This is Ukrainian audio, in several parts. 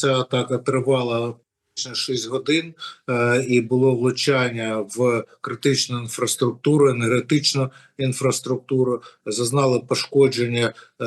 ця атака тривала 6 годин е, і було влучання в критичну інфраструктуру, енергетичну інфраструктуру. Зазнали пошкодження е,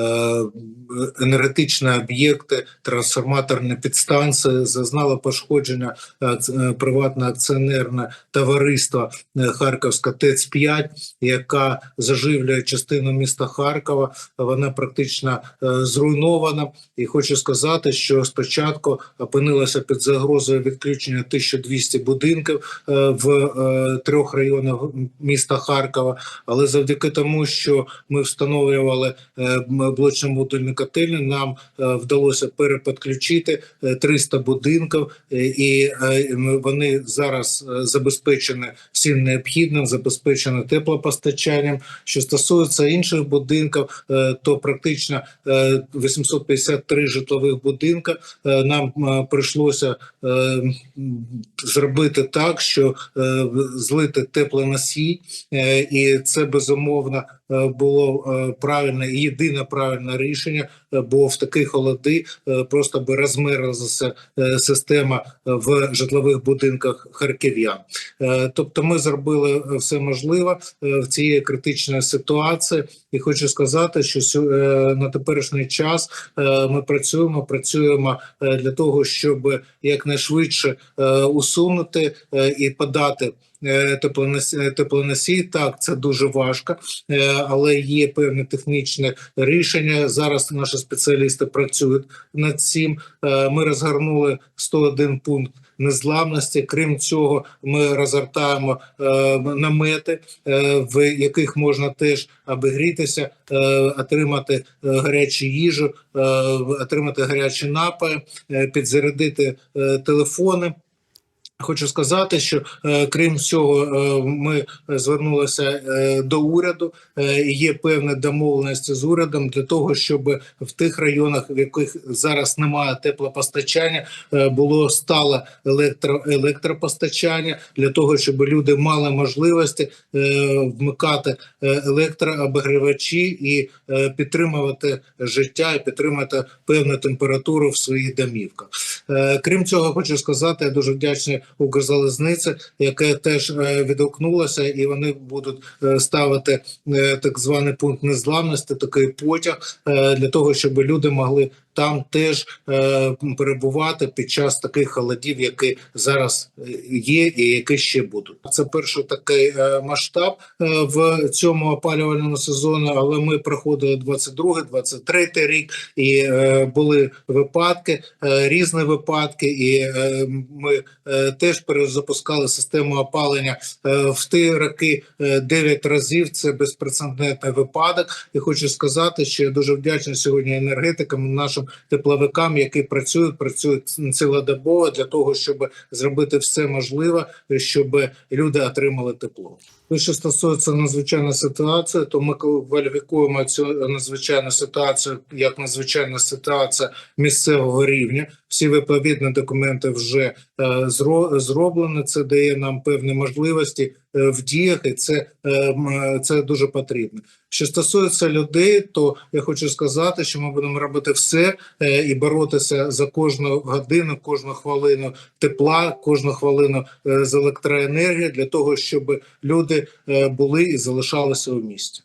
енергетичні об'єкти, трансформаторні підстанції. Зазнало пошкодження е, приватне акціонерне товариство Харківська ТЕЦ 5 яка заживлює частину міста Харкова. Вона практично зруйнована. І хочу сказати, що спочатку опинилося під загрозою відключення 1200 будинків е, в е, трьох районах міста Харкова. Але завдяки тому, що ми встановлювали е, блочно-модульні котельні, нам вдалося переподключити е, 300 будинків, і вони зараз забезпечені всім необхідним, забезпечені теплопостачанням. Що стосується інших будинків, то практично е, 853 житлових будинка нам прийшлося зробити так, що е, злити теплоносій, е, і це безумовно е, було е, правильне єдине правильне рішення, е, бо в такі холоди е, просто би розмерзлася е, система в житлових будинках харків'ян. Е, Тобто, ми зробили е, все можливе е, в цій критичній ситуації, і хочу сказати, що сю- е, на теперішній час е, ми працюємо, працюємо е, для того, щоб якнайшвидше е, усунути е, і подати. Е, теплоносій, теплоносій, так це дуже важко, е, але є певні технічні рішення. Зараз наші спеціалісти працюють над цим. Е, Ми розгорнули 101 пункт незламності. Крім цього, ми розгортаємо е, намети, е, в яких можна теж обігрітися, е, отримати гарячу їжу, е, отримати гарячі напої, е, підзарядити е, телефони. Хочу сказати, що е, крім всього, е, ми звернулися е, до уряду. Є певні домовленості з урядом для того, щоб в тих районах, в яких зараз немає теплопостачання, було стале електро, електропостачання для того, щоб люди мали можливості вмикати електрообігрівачі і підтримувати життя і підтримати певну температуру в своїх домівках. Крім цього, хочу сказати, я дуже вдячний Укрзалізниці, яке теж е, відгукнулося, і вони будуть е, ставити е, так званий пункт незламності, такий потяг для того, щоб люди могли там теж е, перебувати під час таких холодів, які зараз е, є, і які ще будуть. Це перший такий е, масштаб е, в цьому опалювальному сезоні, але ми проходили 22-23 рік, і е, були випадки, е, різні випадки, і е, ми е, теж перезапускали систему опалення е, в ті роки е, 9 разів. Це безпрецедентний випадок. І хочу сказати, що я дуже вдячний сьогодні енергетикам, нашим тепловикам, які працюють, працюють цілодобово для того, щоб зробити все можливе, щоб люди отримали тепло. Те, що стосується надзвичайної ситуації, то ми кваліфікуємо цю надзвичайну ситуацію як надзвичайна ситуація місцевого рівня. Всі відповідні документи вже е, зроблені. Це дає нам певні можливості е, в діях, і це, е, це дуже потрібно. Що стосується людей, то я хочу сказати, що ми будемо робити все е, і боротися за кожну годину, кожну хвилину тепла, кожну хвилину з електроенергії для того, щоб люди були і залишалися у місті.